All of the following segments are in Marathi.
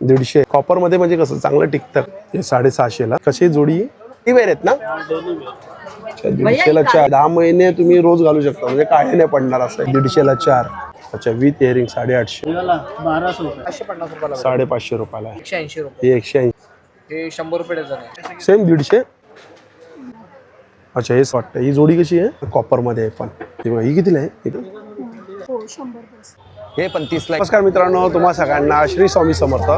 दीडशे. कॉपरमध्ये म्हणजे कसं चांगलं टिकतं. हे साडेसहाशेला. कशी जोडी? ती वेर आहेत ना? अच्छा, दीडशेला चार. दहा महिने तुम्ही रोज घालू शकता. म्हणजे काळे नाही पडणार असं. आहे. दीडशेला चार. अच्छा विथ इयरिंग साडेआठशे. साडेपाचशे रुपयाला आहे. एकशे ऐंशी रुपये. हे एकशे ऐंशी. हे शंभर रुपये डझन आहे. सेम दीडशे? अच्छा हेच वाटतं ही जोडी कशी आहे? कॉपरमध्ये आहे पण. ही कितीला आहे? हे पण तीसला नमस्कार मित्रांनो तुम्हा सगळ्यांना श्री स्वामी समर्थ.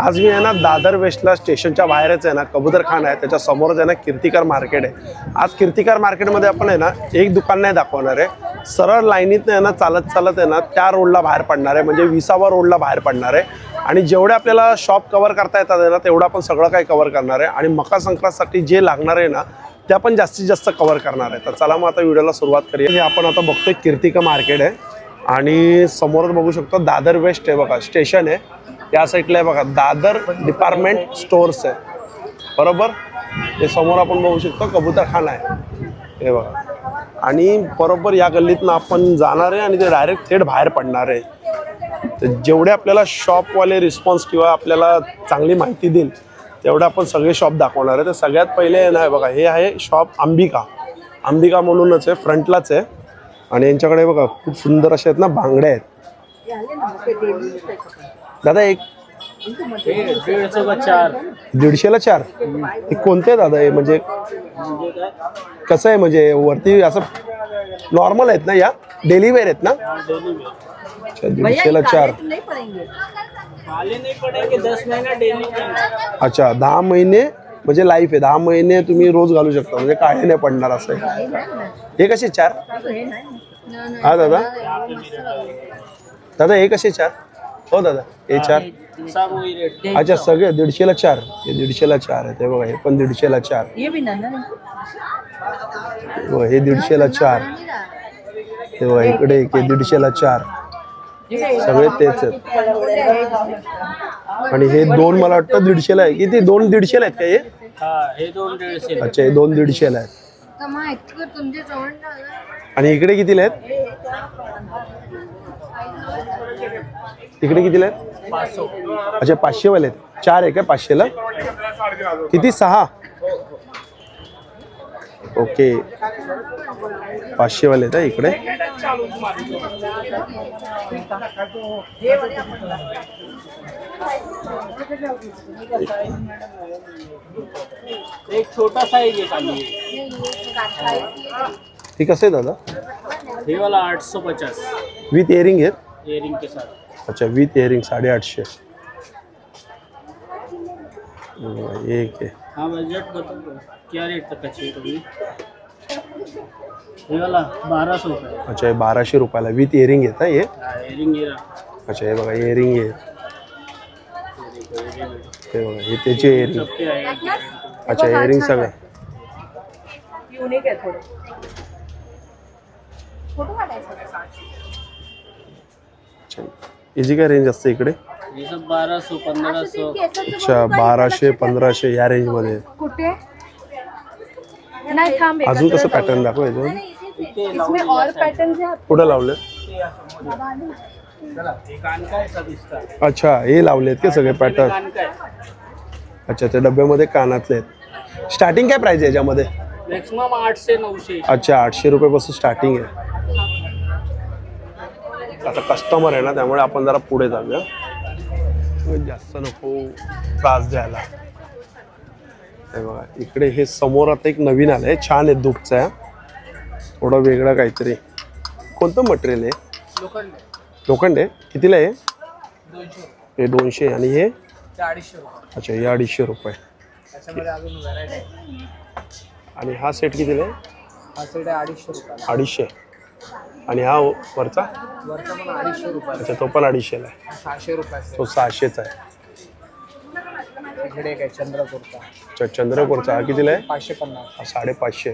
आज मी आहे ना दादर वेस्टला स्टेशनच्या बाहेरच आहे ना कबूतर खान आहे. त्याच्या समोरच आहे ना कीर्तिकार मार्केट आहे. आज कीर्तिकार मार्केटमध्ये आपण आहे ना एक दुकान नाही दाखवणार आहे. सरळ लाईनीत आहे ना चालत चालत आहे ना त्या रोडला बाहेर पडणार आहे. म्हणजे विसावा रोडला बाहेर पडणार आहे. आणि जेवढे आपल्याला शॉप कव्हर करता येतात आहे ना तेवढं आपण सगळं काही कव्हर करणार आहे. आणि मकर संक्रांतसाठी जे लागणार आहे ना ते आपण जास्तीत जास्त कव्हर करणार आहे. तर चला मग आता व्हिडिओला सुरुवात करूया. हे आपण आता बघतोय कीर्तिका मार्केट आहे. आणि समोरच बघू शकतो दादर वेस्ट आहे बघा स्टेशन आहे. या साईडला आहे बघा दादर डिपार्टमेंट स्टोअर्स आहे. बरोबर? हे समोर आपण बघू शकतो कबूतरखाना आहे. हे बघा. आणि बरोबर या गल्लीतनं आपण जाणार आहे आणि ते डायरेक्ट थेट बाहेर पडणार आहे. तर जेवढे आपल्याला शॉपवाले रिस्पॉन्स किंवा आपल्याला चांगली माहिती देईल तेवढे आपण सगळे शॉप दाखवणार आहे. तर सगळ्यात पहिले आहे ना बघा हे आहे शॉप अंबिका. अंबिका म्हणूनच आहे फ्रंटलाच आहे. आणि यांच्याकडे बघा खूप सुंदर असे आहेत ना बांगड्या आहेत. दादा एक दीडशे का चार. दीडशेला चार कोणते आहे दादा? हे म्हणजे कसं आहे? म्हणजे वरती असं नॉर्मल आहेत ना या? डेली वेअर आहेत ना? अच्छा, दीडशेला चार. अच्छा दहा महिने म्हणजे लाईफ आहे. दहा महिने तुम्ही रोज घालू शकता. म्हणजे काळे नाही पडणार असं हे कसे चार? हा दादा? दादा हे कसे चार? हो दादा हे चार. अच्छा सगळे दीडशेला चार. हे दीडशेला चार आहे. ते बघा हे पण दीडशेला चार. बघा हे दीडशेला चार. ते बघा इकडे एक दीडशेला चार. सगळे तेच आहेत. आणि हे दोन मला वाटतं दीडशेला आहे. किती? दोन दीडशेला आहेत का हे? हाँ हे दोन डेढ़ अच्छा हे दोन दीडशेला आहेत. आणि इकडे कितीला आहेत? इकडे कितीला आहेत? अच्छा पाचशे वाले आहेत. चार आहे का पाचशेला? किती? सहा? ओके. पाचशे वाले आहेत हा इकडे. एक छोटा साइज़ है खाली। ती कसं आहे दादा। ये वाला आठ सौ पचास। विथ इयरिंग आहेत इयरिंग के साथ। अच्छा विथ इयरिंग साडेआठशे बघा, हे एक आहे हाँ बजट बताओ क्या रेट तक का चाहिए तुम्हें? ये वाला बारह सौ का है। अच्छा हे बाराशे रुपयाला विथ इयरिंग आहेत हा हे हाँ, इयरिंग ये रहा। अच्छा हे बघा इयरिंग आहे हे बघा हे त्याचे guarantee। अच्छा इयरिंग सगळं. युनिक आहे थोडं. फोटो काढायचा याची काय रेंज असते इकडे? पंद्रह सौ अच्छा बाराशे पंधराशे या रेंजमध्ये कुठे? नाही थांब अजून कसं पॅटर्न दाखव याच्यावर इसमें और पैटर्न है कुठं लावलं? अच्छा हे लावलेत का सगळे पॅटर्न? अच्छा त्या डब्यामध्ये कानातले आहेत. स्टार्टिंग काय प्राइस आहे याच्यामध्ये? मॅक्सिमम आठ से नऊशे. अच्छा आठशे रुपयापासून स्टार्टिंग आहे. आता कस्टमर आहे ना त्यामुळे आपण जरा पुढे जाऊया. जास्त नको त्रास द्यायला. बघा इकडे हे समोर आता एक नवीन आलं आहे छान आहे दुपचं. आहे थोडं वेगळं काहीतरी. कोणतं मटेरियल आहे? लोखंड आहे. कितीला आहे? हे दोनशे आणि हे? रुपये अच्छा हे अडीचशे रुपये. आणि हा सेट कितीला आहे? हा सेट आहे अडीचशे रुपयाला. अडीचशे. आणि हा वरचा? वरचा पण अडीचशे रुपयाला अच्छा तो पण अडीचशेला आहे. हा सहाशे रुपयाचा तो सहाशेचा आहे. इकडे एक आहे चंद्रपूरचा. अच्छा चंद्रपूरचा. हा कितीला आहे? पाचशे पन्नास. हा साडेपाचशे.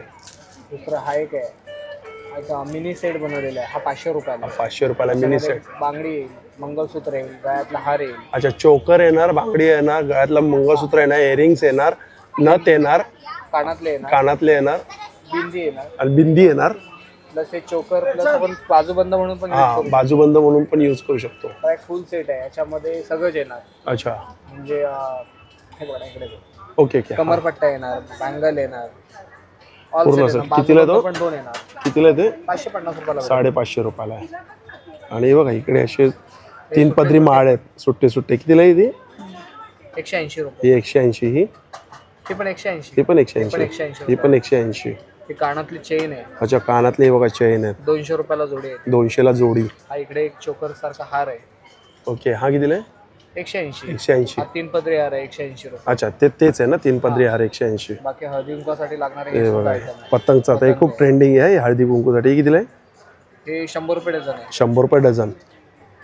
दुसरा हा एक आहे. आता मिनी सेट बनवलेला आहे. हा पाचशे रुपयाला. हा. पाचशे रुपयाला मिनी सेट बांगडी येईल मंगळसूत्र येईल गळ्यातला हार येईल. अच्छा चोकर येणार बांगडी येणार गळ्यातलं मंगळसूत्र येणार इयरिंग्स येणार नथ येणार कानातले येणार. कानातले येणार. बिंदी येणार. आणि बिंदी येणार. प्लस हे चोकर प्लस आपण बाजूबंद म्हणून पण use हा करू बाजूबंद म्हणून पण यूज करू शकतो. शकतो. हा एक फुल सेट आहे. याच्यामध्ये सगळंच येणार. अच्छा. म्हणजे अं, हे बघा इकडे ओके ओके. हा. कमरपट्टा येणार बँगल येणार. पूर्ण. येणार. कितीला तो? बाजूबंद पण दोन येणार. कितीला ते? पाचशे पन्नास रुपयाला. साडेपाचशे रुपयाला आहे. आणि हे बघा इकडे असे तीन पदरी माळ आहेत. सुट्टे सुट्टे कितीला आहे ती? एकशे ऐंशी रुपये. ही एकशे ऐंशी ही? हे पण एकशे ऐंशी. ही पण एकशे पण ऐंशी 180 ही पण एकशे ऐंशी. ही कानातली चेन आहे. अच्छा कानातले हे बघा चैन आहेत. दोनशे रुपयाला जोडी आहे. दोनशेला जोडी. हा इकडे एक चोकर सारखा हार आहे. ओके हा कितीला आहे? एकशे ऐंशी. एकशे ऐंशी. हा तीन पदरी हार आहे एकशे ऐंशी रुपये. अच्छा ते तेच आहे ना तीन पदरी हार एकशे ऐंशी. बाकी हळदी कुंकासाठी लागणारे हे हे सुद्धा बघा आहे. पतंगचं आता हे खूप ट्रेंडिंग आहे हळदी कुंकूसाठी हे कितीला आहे? हे शंभर रुपये डझन आहे. शंभर रुपये डझन.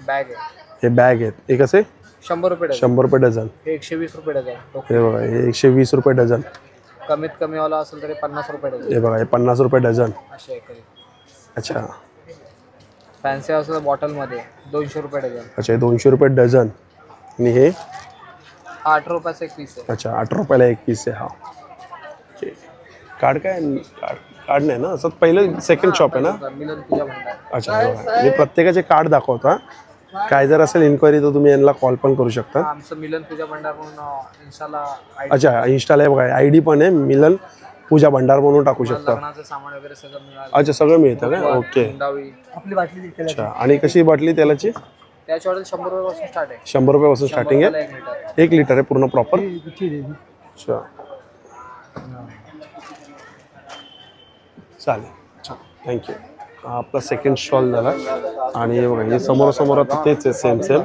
बॅग आहे. हे बॅग आहेत. हे कसे? शंभर रुपये डझन. शंभर रुपये डझन. हे एकशे वीस रुपये डझन. हे बघा हे एकशे वीस रुपये डझन. कमीत कमी वाला असेल तरी पन्नास रुपये डझन. हे बघा हे पन्नास रुपये डझन. असे आहे. कधी अच्छा फॅन्सी असेल बॉटलमध्ये दोनशे रुपये डझन. अच्छा हे दोनशे रुपये डझन. आणि हे? अठरा रुपयाचा एक पीस आहे. अच्छा अठरा रुपयाला एक पीस आहे हा. ओके कार्ड काय? कार्ड कार्ड नाही ना? असं पहिलं सेकंड शॉप आहे ना? मिलन पूजा म्हणतात अच्छा हे बघा. मी प्रत्येकाचे कार्ड दाखवता काय जर असेल इन्क्वायरी तर तुम्ही यांना कॉल पण करू शकता. आमचं मिलन पूजा भंडार म्हणून इन्स्टाला अच्छा इंस्टाला हे बघा आय डी पण आहे मिलन पूजा भंडार म्हणून टाकू शकता. लग्नाचं सामान वगैरे सगळं मिळालं. अच्छा सगळं मिळतं का? ओके हुंडावी. आपली बाटली अच्छा आणि कशी बाटली तेलाची? ऑर्डर शंभर रुपयापासून स्टार्ट आहे. शंभर रुपयापासून स्टार्टिंग आहे. एक लिटर आहे पूर्ण प्रॉपर अच्छा. चालेल. थँक्यू आपला सेकंड स्टॉल झाला. आणि हे बघा हे समोरासमोर आता तेच आहे सेम सेम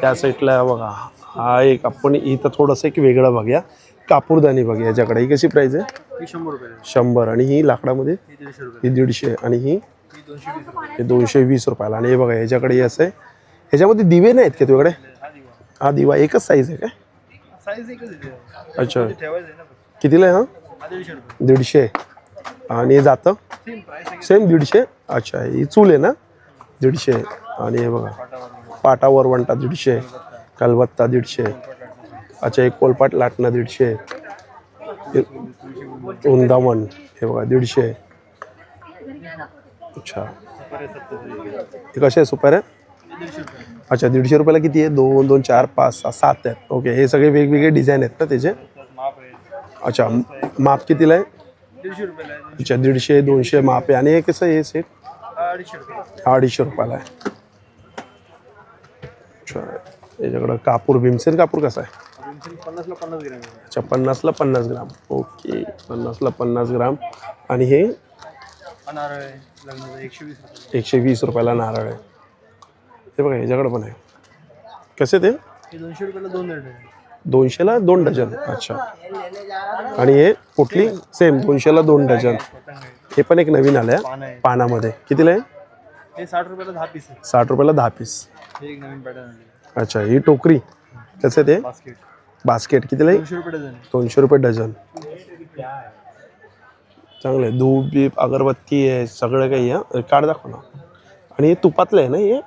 त्या साईडला बघा हा एक आपण इथं थोडंसं एक वेगळं बघूया. कापूरदानी बघा याच्याकडे. ही कशी प्राईस आहे? शंभर आणि ही लाकडामध्ये? ही दीडशे आणि ही? ही दोनशे वीस रुपयाला. आणि हे बघा ह्याच्याकडे हे असं आहे. ह्याच्यामध्ये दिवे नाहीत का तुझ्याकडे? हा दिवा एकच साईज आहे काय? साईज एकच आहे अच्छा. ठेवायचं आहे ना कितीला आहे हा? हा दीडशे रुपये. दीडशे. आणि हे जातं? सेम दीडशे? अच्छा ही चूल आहे ना? दीडशे. आणि हे बघा. पाटावर वंटा दीडशे. कलबत्ता दीडशे. अच्छा एक कोलपाट लाटणं दीडशे. हे हे बघा दीडशे. अच्छा. हे कसे आहे? सुपर आहे अच्छा दीडशे रुपयाला किती आहे? दोन दोन चार पाच सहा सात आहेत. ओके हे सगळे वेगवेगळे डिझाईन आहेत ना त्याचे? अच्छा माप कितीला आहे? अच्छा दीडशे दोनशे माप आहे. आणि हे कसं आहे? हे सेट हा अडीचशे रुपये. अडीचशे रुपयाला आहे. अच्छा याच्याकडं कापूर भीमसेन कापूर कसा आहे? पन्नासला पन्नास ग्रॅम अच्छा पन्नासला पन्नास ग्राम. ओके पन्नासला पन्नास ग्राम. आणि हे? नारळ एकशे वीस रुपयाला नारळ आहे. हे बघा ह्याच्याकडं पण आहे. कसे ते? दोनशे रुपयाला दोन दोनशेला दोन डझन. अच्छा. आणि हे कुठली? सेम दोनशेला दोन डझन. हे पण एक नवीन आलं आहे. पानामध्ये. कितीला आहे? साठ रुपयाला दहा पीस साठ रुपयाला दहा पीस अच्छा ही टोकरी. कसं ते? बास्केट कितीला आहे? दोनशे रुपये डझन आहे. दोनशे रुपये डझन. चांगलं आहे. धूप बीप अगरबत्ती आहे सगळं काही आहे कार्ड दाखव ना. आणि हे तुपातलं आहे ना हे?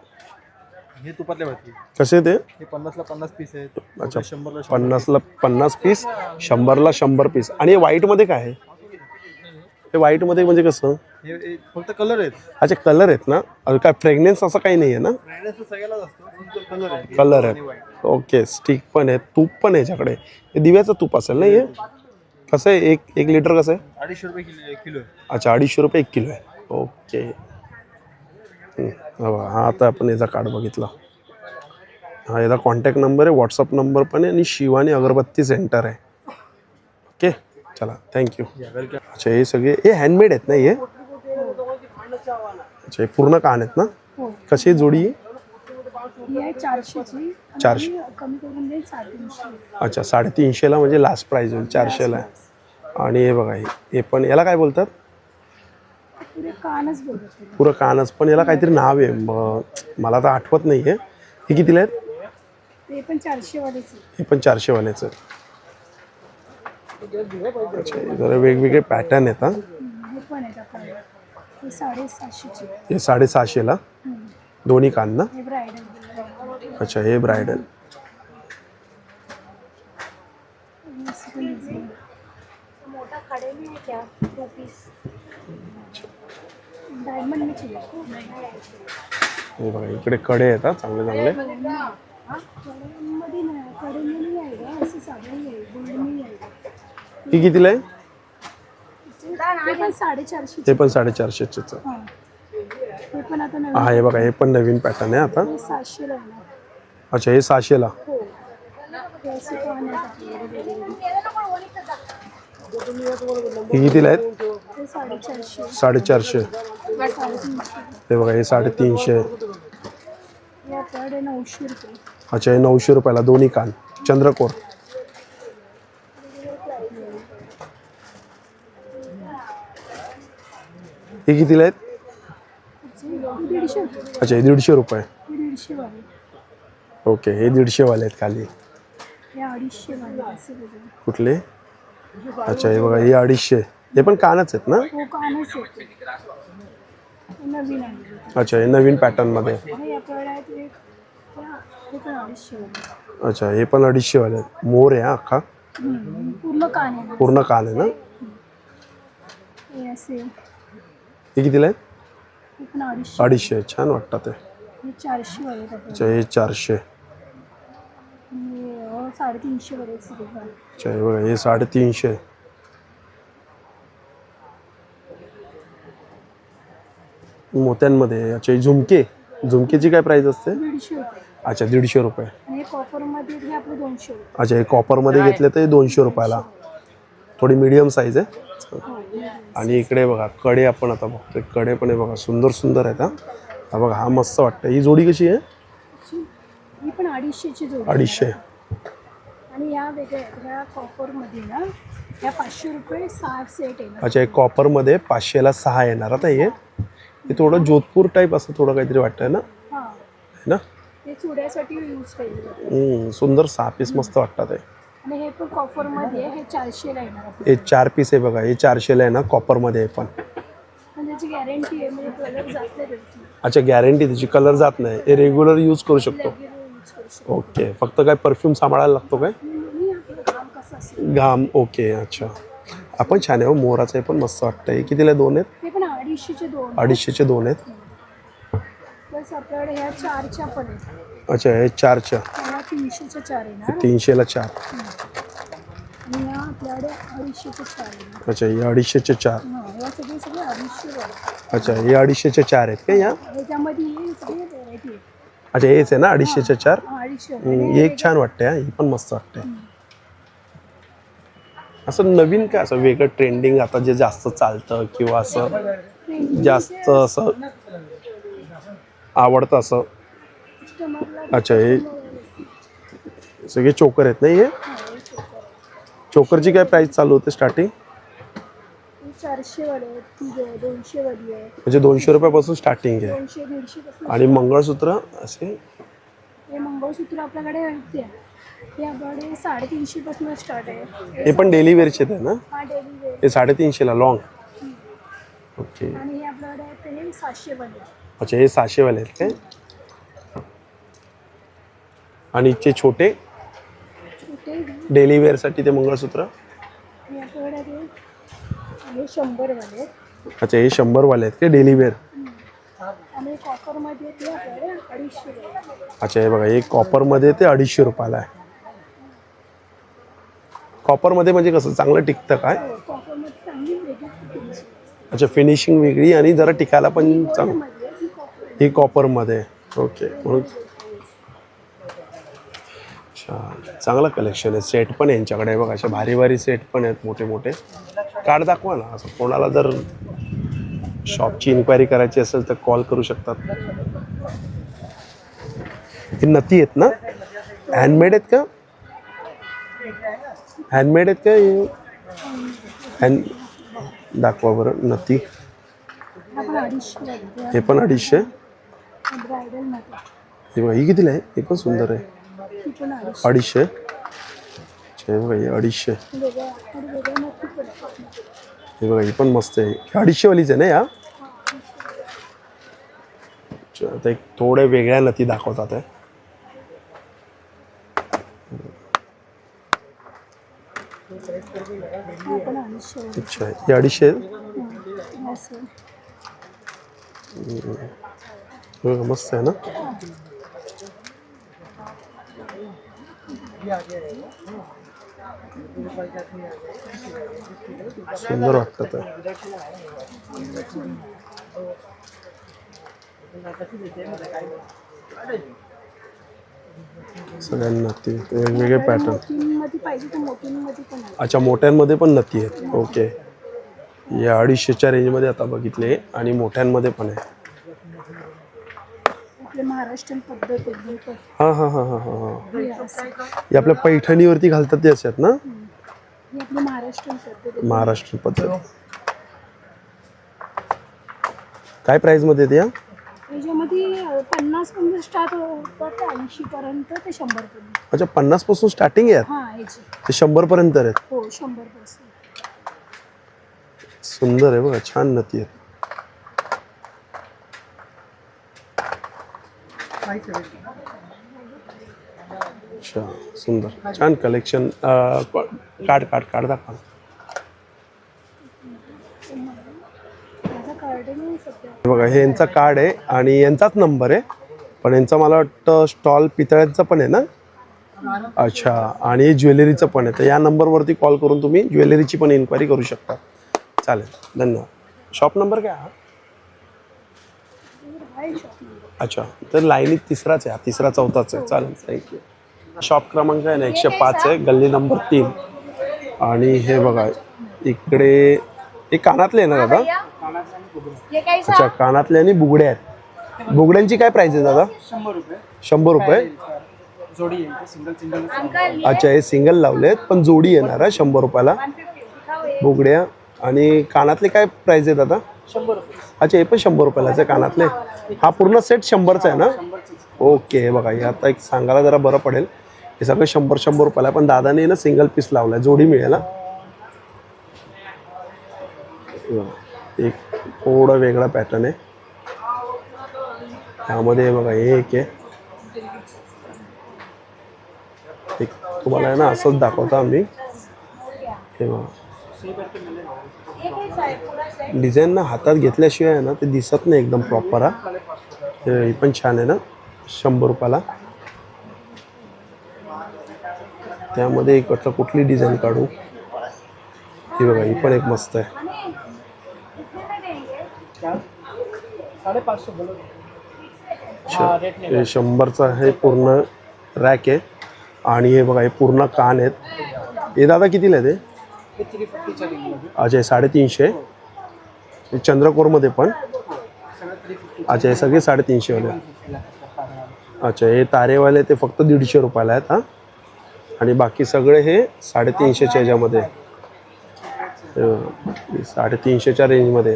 हे तुपातल्या भाती कसे ते? हे पन्नासला पन्नास पीस आहेत. अच्छा. शंभरला शंभर पन्नासला पन्नास पीस शंभरला शंभर पीस आणि हे व्हाईटमध्ये काय आहे? हे व्हाईटमध्ये म्हणजे कसं? हे फक्त कलर आहेत. अच्छा कलर आहेत ना? अजून काय फ्रेग्नेन्स असं काही नाही आहे ना ब्रँडेड सगळ्यालाच असतो कलर आहे कलर आहेत. ओके स्टिक पण आहे तूप पण आहे याच्याकडे. हे दिव्याचं तूप असेल ना हे? कसं आहे? एक एक लिटर कसं आहे? अडीचशे रुपये किलो किलो आहे. अच्छा अडीचशे रुपये एक किलो आहे. ओके हं, आता आपण याचा कार्ड बघितला. हा याचा कॉन्टॅक्ट नंबर आहे व्हॉट्सअप नंबर पण आहे आणि शिवानी अगरबत्ती सेंटर आहे. ओके चला थँक्यू अच्छा हे सगळे हे हँडमेड आहेत ना हे? अच्छा हे पूर्ण कान आहेत ना? हो. कशी जोडी आहे चारशे. अच्छा साडेतीनशेला म्हणजे लास्ट प्राईज होईल चारशेला. आणि हे बघा हे पण याला काय बोलतात? पुरे कानच पण याला काहीतरी नाव आहे. मला तर आठवत नाही आहे हे कितीला आहेत? ते पण चारशे. हे पण चारशेवालेच आहेत. अच्छा हे जरा वेगवेगळे पॅटर्न आहेत हा. हे पण आहे आता. साडेसातशेची साडेसहाशेला? हम्म, दोन्ही कान ना हे ब्रायडल अच्छा हे ब्रायडल मोठा खडे नाही क्या टू पीस हे बघा इकडे कडे आहेत हा चांगले चांगले. ही कितीला आहे? ते पण साडेचारशे ते पण साडेचारशेच हां. ते पण आता नवीन हा हे बघा हे पण नवीन पॅटर्न आहे आता. हे अच्छा हे सहाशेला. हो. हे असे आपल्याकडे. हे कितीला आहेत? हे साडेचारशे. साडेचारशे. हे बघा हे साडेतीनशे. अच्छा हे नऊशे रुपयाला दोन्ही कान. चंद्रकोर. हे कितीला आहेत? अच्छा हे दीडशे रुपये. हे दीडशे वाले ओके हे दीडशेवाले आहेत खाली. कुठले? अच्छा हे बघा हे अडीचशे. हे पण कानच आहेत ना? नवीन आहे. अच्छा हे नवीन पॅटर्नमध्ये एक पण अडीचशे अच्छा हे पण अडीचशेवाले आहेत. मोर आहे हा अख्खा. हम्म, पूर्ण कान आहे. ना पूर्ण कान आहे ना? हे असे हे कितीला हे पण अडीचशे अडीचशे छान वाटतात ते. हे चारशे वाले अच्छा हे चारशे. हे अं, साडेतीनशे. अच्छा हे बघा हे साडेतीनशे. मोत्यांमध्ये अच्छा हे झुमके झुमकेची काय प्राइस असते? दीडशे रुपये. अच्छा दीडशे रुपये. आणि हे कॉपरमध्ये हे आपले दोनशे रुपये. अच्छा हे कॉपरमध्ये घेतले तर हे दोनशे रुपयाला. थोडी मीडियम साईज आहे. आणि इकडे बघा कडे आपण आता बघतोय. कडे पण आहे बघा सुंदर सुंदर आहेत हा. हा बघा हा मस्त वाटतं ही जोडी कशी आहे? ही पण अडीचशेची जोडी आहे. अडीचशे. आणि या वेगळ्या आहेत. ह्या कॉपरमध्ये ना ह्या पाचशे रुपये सहा सेट आहे अच्छा हे कॉपरमध्ये पाचशेला सहा येणार. आता हे हे थोडं जोधपूर टाईप असं थोडं काहीतरी वाटतंय ना? हां. ना? चुड्यासाठी यूज केले जाते हम्म, सुंदर सहा पीस मस्त वाटतात हे. आणि हे पण आहे. हे चारशेला येणार आपल्याला. हे चार पीस आहे बघा हे चारशेला आहे ना कॉपरमध्ये आहे पण. आणि त्याची गॅरंटी आहे म्हणजे कलर जात नाही त्याची. अच्छा गॅरंटी त्याची कलर जात नाही. हे रेग्युलर यूज करू शकतो. रेग्युलर यूज करू शकतो. ओके फक्त काय परफ्यूम सांभाळायला लागतो काय? मी आपलं काम कसं असेल. घाम ओके अच्छा. आपण छान आहे हो मोराचं आहे पण मस्त वाटतं हे कितीला दोन आहेत? अडीचशेचे दोन. अडीचशेचे दोन आहेत. प्लस आपल्याकडे ह्या चारच्या पण आहेत. अच्छा हे चारच्या. ह्या तीनशेच्या चार येणार तीनशेला चार. आणि ह्या आपल्याकडे अडीचशेच्या चार येणार अच्छा हे अडीचशेचे चार. हां या सगळे सगळे अडीचशे वाले. अच्छा हे अडीचशेचे चार आहेत का या? ह्याच्यामध्ये हे सगळे व्हरायटी आहे अच्छा हेच आहे ना अडीचशेचे चार? हा, अडीचशे. हम्म, ही एक छान वाटते हा ही पण मस्त वाटते असं नवीन काय असं वेगळं ट्रेंडिंग आता जे जास्त चालतं किंवा असं? जास्त असं आवडतं असं. अच्छा हे सगळे चोकर आहेत ना हे? चोकरची काय प्राइस चालू होते स्टार्टिंग म्हणजे दोनशे रुपयापासून स्टार्टिंग आहे. आणि मंगळसूत्र असे? हे मंगळसूत्र आपल्याकडे. हे आपल्याकडे साडेतीनशे पासून स्टार्ट आहे. हे पण डेली वेअरचे आहेत ना? हा हे साडेतीनशेला लॉंग ओके. आणि हे आपल्याकडे आहे ते हे सातशे वाले अच्छा हे सहाशेवाले आहेत काय? आणि इथचे छोटे? छोटे. डेली वेअरसाठी ते मंगळसूत्र? हे आपल्याकडे ते हे शंभर वाले आहेत. अच्छा हे शंभरवाले आहेत का डेली वेअर? आणि कॉपरमध्ये ते आपल्याकडे अडीचशे वाले आहेत. अच्छा हे बघा हे कॉपरमध्ये ते अडीचशे रुपयाला आहे. कॉपरमध्ये म्हणजे कसं चांगलं टिकतं काय कॉपरमध्ये चांगली वेगळी फिनिशिंग असते. अच्छा फिनिशिंग वेगळी आणि जरा टिकायला पण चांग ही कॉपर कॉपरमध्ये ओके म्हणून अच्छा चांगलं कलेक्शन आहे. सेट पण आहे यांच्याकडे. बघा असे भारी भारी सेट पण आहेत मोठे मोठे. कार्ड दाखवा ना. असं कोणाला जर शॉपची इन्क्वायरी करायची असेल तर कॉल करू शकतात. ही नती आहेत ना? हँडमेड आहेत का? हँडमेड आहेत का? हँड दाखवा बरं नती हे पण अडीचशे हे बघा ही कितीला आहे? हे पण सुंदर आहे. अडीचशे. अडीचशे हे बघा हे अडीचशे. पण हे बघा ही पण मस्त आहे. अडीचशेवालीच आहे ना या? आता एक थोड्या वेगळ्या नती दाखवतात आहे आपण अडीचशे वाले अच्छा ही अडीचशे आहे? हं, असं हो, मस्त आहे ना सुंदर वाटतं ते सगळ्यांना ते वेगवेगळे पॅटर्न अच्छा मोठ्यांमध्ये पण नक्की आहेत. ओके. या अडीचशेच्या रेंजमध्ये आता बघितले आणि मोठ्यांमध्ये पण आहे. हां हां हां हां हां हां. आपल्या पैठणीवरती घालतात ते असतात ना. महाराष्ट्र पद्धत काय प्राईजमध्ये या? याच्यामध्ये पन्नास पर्यंत स्टार्ट ते ऐंशी पर्यंत ते शंभर पर्यंत. अच्छा पन्नासपासून स्टार्टिंग आहे हा याची. ते शंभरपर्यंत आहेत? हो शंभर पर्यंत. सुंदर आहे बघा छान नती आहेत. अच्छा सुंदर. छान कलेक्शन कार्ड कार्ड कार्ड दाखवा माझा कार्ड नाही सध्या हे बघा हे यांचा कार्ड आहे आणि यांचाच नंबर आहे. पण यांचा मला वाटतं स्टॉल पितळ्यांचा पण आहे ना? अच्छा आणि ज्वेलरीचं पण आहे. तर या नंबरवरती कॉल करून तुम्ही ज्वेलरीची पण इन्क्वायरी करू शकता. चालेल धन्यवाद. शॉप नंबर काय हा? अच्छा तर लाईनीत तिसराच आहे. हा तिसरा चौथाच आहे. चालेल थँक्यू शॉप क्रमांक आहे ना एकशे पाच आहे. गल्ली नंबर तीन. आणि हे बघा इकडे हे कानातले आहे ना दादा? अच्छा कानातले आणि बुगड्या आहेत. बुगड्यांची काय प्राइस आहे दादा? शंभर रुपये. शंभर रुपये? जोडी आहे सिंगल सिंगल अच्छा हे सिंगल लावले आहेत पण जोडी येणार आहे शंभर रुपयाला. बुगड्या. आणि कानातले काय प्राइस आहे दादा? शंभर रुपये. अच्छा हे पण शंभर रुपयालाच आहे कानातले. हा पूर्ण सेट शंभरचा आहे ना? ओके हे बघा हे आता एक सांगायला जरा बरं पडेल. हे सगळं शंभर शंभर रुपयाला आहे, पण दादाने ना सिंगल पीस लावलाय जोडी मिळेल ना हे? एक थोडं वेगळा पॅटर्न आहे. त्यामध्ये बघा हे एक आहे. एक तुम्हाला आहे ना असंच दाखवतो आम्ही. हे बघा. डिझाईन ना हातात घेतल्याशिवाय आहे ना ते दिसत नाही एकदम प्रॉपर हा हे ही पण छान आहे ना शंभर रुपयाला. त्यामध्ये एक कुठली डिझाईन काढू. ही बघा ही पण एक मस्त आहे. साडेपाचशे हे शंभरचा हे पूर्ण रॅक आहे. आणि हे बघा हे पूर्ण कान आहेत. हे दादा कितीला आहे ते हे थ्री फिफ्टीच्या रेंजमध्ये अच्छा हे साडेतीनशे हे चंद्रकोरमध्ये पण? सगळं थ्री फिफ्टी अच्छा हे सगळे साडेतीनशेवाले अच्छा हे तारेवाले ते फक्त दीडशे रुपयाला आहेत हां? आणि बाकी सगळे हे साडेतीनशेच्या ह्याच्यामध्ये साडेतीनशेच्या रेंजमध्ये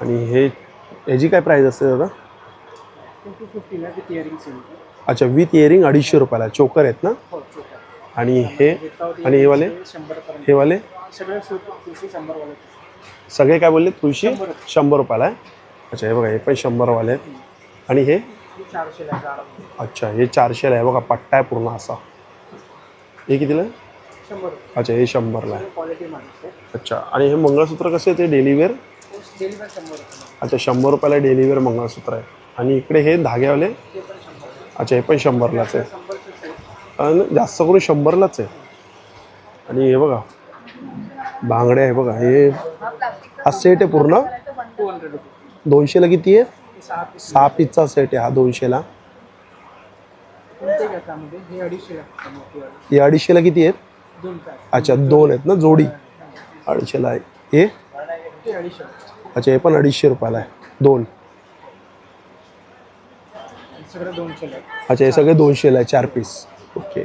आणि हे ह्याची काय प्राईस असते दादा? टू फिफ्टीला विथ इयरिंग्स येईल अच्छा विथ इयरिंग अडीचशे रुपयाला. चोकर आहेत ना? हो आणि हे आणि हे वाले? हे वाले? सगळे सूट तुळशी शंभर वाले सगळे काय बोलले? तुळशी शंभर रुपयाला आहे? अच्छा हे बघा हे पण शंभरवाले आहेत. आणि हे? हे चारशेला आहे जाडा अच्छा हे चारशेला आहे. बघा पट्टा आहे पूर्ण असा. हे कितीला आहे? शंभर रुपये. अच्छा हे शंभरला आहे. क्वालिटी अच्छा आणि हे मंगळसूत्र कसे आहे ते? डेली डेलिव्हर अच्छा शंभर रुपयाला डेली वेअर मंगळसूत्र आहे. आणि इकडे हे धाग्यावाले? अच्छा हे पण शंभरलाच आहे. आणि जास्त करून शंभरलाच आहे. आणि हे बघा बांगड्या आहे बघा. हे हा सेट आहे पूर्ण? दोनशेला किती आहे? सहा पीसचा सेट आहे हा दोनशेला. हे अडीचशेला किती आहेत? अच्छा दोन आहेत ना जोडी. अडीचशेला आहे. हे? अच्छा हे पण अडीचशे रुपयाला आहे. दोन. अच्छा हे सगळे दोनशेला आहे चार पीस ओके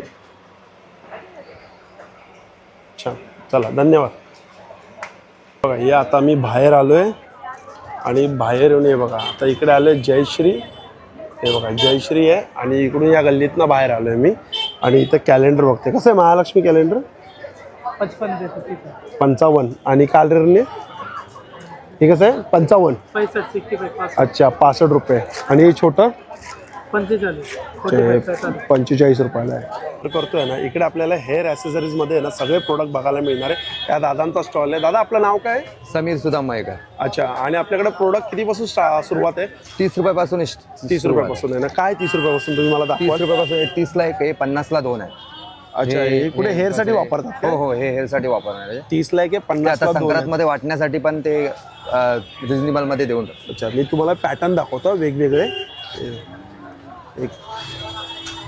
छान चला धन्यवाद. बघा हे आता मी बाहेर आलो आहे आणि बाहेर येऊन हे बघा आता इकडे आलो आहे जयश्री. हे बघा जयश्री आहे. आणि इकडून या गल्लीतनं बाहेर आलो आहे मी. आणि इथं कॅलेंडर बघते. कसं आहे महालक्ष्मी कॅलेंडर पंचावन्न. आणि कालरने हे कसं आहे पंचावन्न. पैसठ सिक्स्टी फाय पाच अच्छा पासष्ट रुपये. आणि हे छोटं? पंचेचाळीस. पंचेचाळीस रुपयाला आहे. वापर करतोय ना इकडे आपल्याला हेअर ॲसेसरीजमध्ये ना सगळे प्रोडक्ट बघायला मिळणार आहे. त्या दादांचा स्टॉल आहे. दादा आपलं नाव काय? आहे? समीर सुदाम मयेकर. अच्छा आणि आपल्याकडे प्रोडक्ट कितीपासून स्टा सुरुवात आहे? तीस रुपयापासून तीस रुपयापासून आहे ना. काय तीस रुपयापासून तुम्ही मला तीस दाखवा रुपयापासून तीसला एक आहे पन्नासला दोन आहे. अच्छा हे कुठे हे हेअरसाठी गजरे- वापरतात हो हो हे हेअरसाठी वापरणार आहे. तीसला एक आहे ते पन्नासला आता दोन संक्रांत आहेत. मध्ये वाटण्यासाठी पण ते रिजनेबलमध्ये देऊन. अच्छा मी तुम्हाला पॅटर्न दाखवतो वेगवेगळे. एक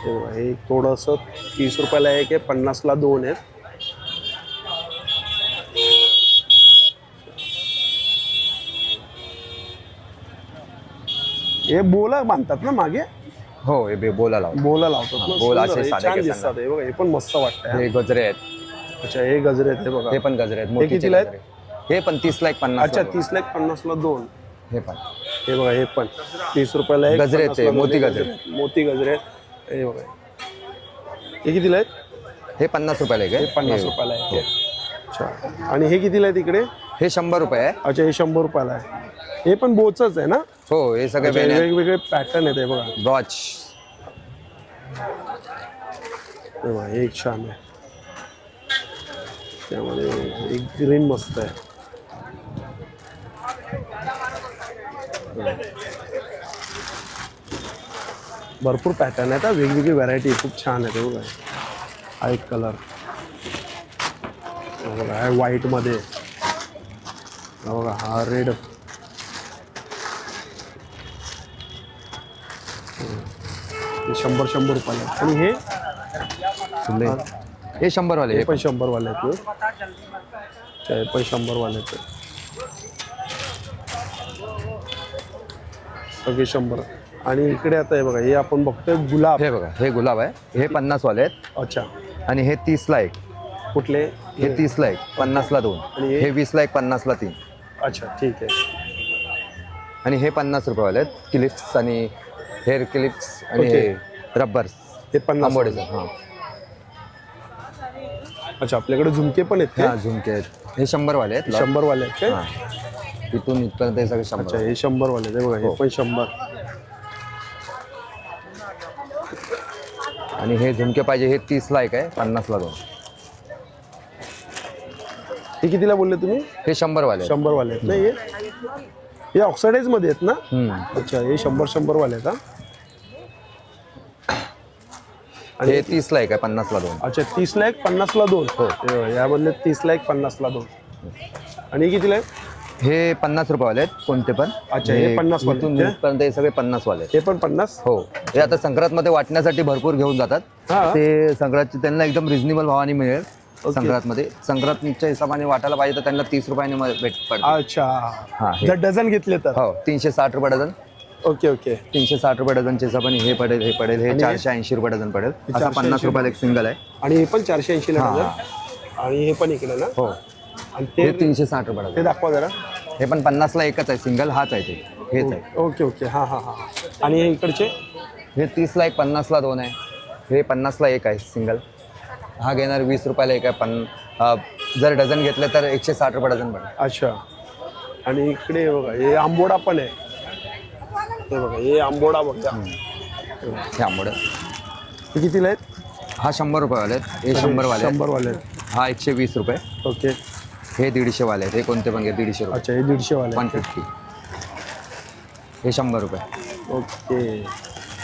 हे बघा, हे थोडंसं तीस रुपयाला एक आहे पन्नासला दोन आहेत. हे बोला बांधतात ना मागे. हो हे बे- बोला लावतो. बोला लावतात ना हा, बोल असे आहे, साधे छान केसांना. दिसतात हे बघा हे पण मस्त वाटतं हे. गजरे आहेत. अच्छा हे गजरे आहेत हे बघा. हे पण गजरे आहेत मोतीचे कितीला आहेत? गजरे. हे पण तीसला एक पन्नास अच्छा तीसला एक पन्नासला दोन. हे पण. हे बघा हे पण. तीस रुपयाला एक गजरे आहेत ते, 50 ला मोती दोन. गजरे. आहेत. मोती गजरे आहेत. हे बघा. हे कितीला आहेत? हे पन्नास रुपयाला एक हे आहे पन्नास हे- रुपयाला आहे. अच्छा. आणि हे कितीला आहे तिकडे हे शंभर रुपये आहे. अच्छा हे शंभर रुपयाला आहे. हे पण बोचच आहे ना? हो हे सगळे वेगवेगळे पॅटर्न आहेत हे बघा. ब्रॉच हे बघा हे एक छान आहे. त्यामध्ये एक ग्रीन मस्त आहे. भरपूर पॅटर्न आहेत हा, वेगवेगळी व्हरायटी खूप छान आहे बघा. हा एक कलर बघा हा व्हाईटमध्ये हा बघा हा रेड शंभर शंभर रुपयाला आहे. आणि हे फुले. हे शंभर वाले हे पण शंभर वाले आहेत हे. पण शंभर वाले आहेत. सगळे शंभर. आणि इकडे आता हे बघा हे आपण बघतोय गुलाब. हे बघा हे गुलाब आहे. हे पन्नास वाले आहेत. अच्छा. आणि हे तीसला एक. कुठले? हे तीसला एक पन्नासला दोन. आणि हे? वीसला एक पन्नासला तीन. अच्छा ठीक आहे. आणि हे पन्नास रुपयेवाले आहेत क्लिप्स आणि हेअर क्लिप्स आणि ओके. हे रब्बर्स. हे पन्नास आंबोडीचं हां. अच्छा आपल्याकडे झुमके पण आहेत हा का झुमके आहेत. हे शंभर वाले आहेत शंभर वाले आहेत काय? हां. इथून इथपर्यंत हे सगळे अच्छा शंभर हे शंभर वाले आहेत. हे बघा हे हो. पण शंभर. आणि हे झुमके पाहिजे हे तीसला एक आहे पन्नासला दोन. हे कितीला बोलले तुम्ही? हे शंभर वाले आहेत. शंभर वाले आहेत ना हे? हे ऑक्साईडाईजमध्ये आहेत ना? हम्म. अच्छा हे शंभर शंभर वाले आहेत हा. आणि हे तीसला एक आहे पन्नासला दोन. अच्छा तीसला एक पन्नासला दोन. हो. यामधले तीसला एक पन्नासला दोन. आणि कितीला? आहे हे पन्नास रुपयेवाले आहेत कोणते पण. अच्छा, हे 50 वाले इथून आहेत इथपर्यंत हे सगळे पन्नास वाले हे पण पन्नास? हो. हे आता संक्रांत मध्ये वाटण्यासाठी भरपूर घेऊन जातात. ते संक्रांत त्यांना एकदम रिजनेबल भावाने मिळेल संक्रांत मध्ये संक्रांतच्या हिशोबाने वाटायला पाहिजे तर त्यांना तीस रुपयाने भेट पडते. अच्छा. डझन घेतले तर? हो तीनशे साठ रुपये डझन. Okay okay. तीनशे साठ रुपये डझनच्या हिशोबाने हे पडेल हे पडेल हे चारशे ऐंशी रुपये डझन पडेल. असं 480 पन्नास रुपयाला एक सिंगल आहे. आणि हे पण चारशे ऐंशी ला हा. डझन. आणि हे पण इकडे ना. हो. आणि हे ते तीनशे साठ रुपये ते डझन दाखवा जरा. हे पण पन्नासला एकच आहे सिंगल हाच आहे ते. हेच आहे. Okay okay. हां हां हां आणि हे इकडचे? हे तीसला एक पन्नासला दोन आहे. हे पन्नासला एक आहे सिंगल हा घेणार वीस रुपयाला एक आहे पण अं, जर डझन घेतले तर एकशे साठ रुपये डझन पडेल. अच्छा. आणि इकडे बघा हे आंबोडा पण आहे. हे बघा हे आंबोडा बघा हे आंबोडे. हे कितीला आहेत? हा शंभर रुपयेवाले आहेत. हे शंभर वाले आहेत. शंभर वाले आहेत. हा एकशे वीस रुपये. ओके. हे दीडशे वाले आहेत. हे कोणते पण घे दीडशे रुपये. अच्छा हे दीडशे वाले वन आहेत फिफ्टी हे शंभर रुपये. ओके.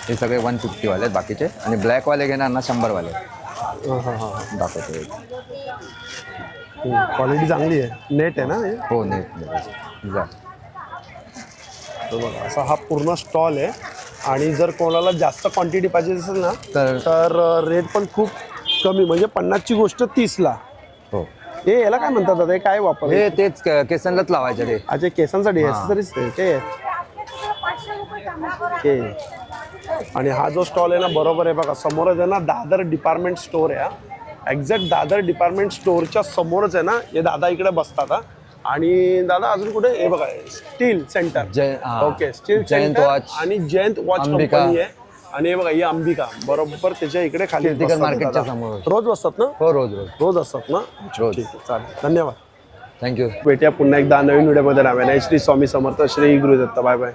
हे सगळे वन फिफ्टीवाले आहेत बाकीचे. आणि ब्लॅकवाले घेणार ना शंभरवाले. आहेत. हां हां हां. दाखवतो. एक. क्वालिटी चांगली आहे. नेट आहे ना हे? हो नाही जा. तर बघा असा हा पूर्ण स्टॉल आहे. आणि जर कोणाला जास्त क्वांटिटी पाहिजे असेल ना तर? तर रेट पण खूप कमी म्हणजे पन्नासची गोष्ट तीसला. हो. हे याला काय म्हणतात दादा? हे काय वापर हे तेच क- केसांनाच लावायचे ते. अच्छा केसांसाठी. ॲक्सेसरीज ते ते आणि हा जो स्टॉल आहे ना बरोबर आहे बघा समोरच आहे ना दादर डिपार्टमेंट स्टोर आहे हा. एक्झॅक्ट दादर डिपार्टमेंट स्टोअरच्या समोरच आहे ना हे दादा इकडे बसतात हा. आणि दादा अजून कुठे? हे बघा स्टील सेंटर जय-. Okay steel Jayant center watch. आणि जयंत वॉच अंबिका. कंपनी आहे. आणि हे बघा ही अंबिका. बरोबर त्याच्या इकडे खाली कीर्तिकर बसतात मार्केटच्या दादा. समोर. रोज बसतात ना? हो रोज रोज. रोज असतात ना? रोज. ठीक आहे चालेल. धन्यवाद. थँक्यू भेटूया पुन्हा एकदा नवीन व्हिडिओमध्ये नव्याने श्री स्वामी समर्थ श्री गुरुदत्त. Bye bye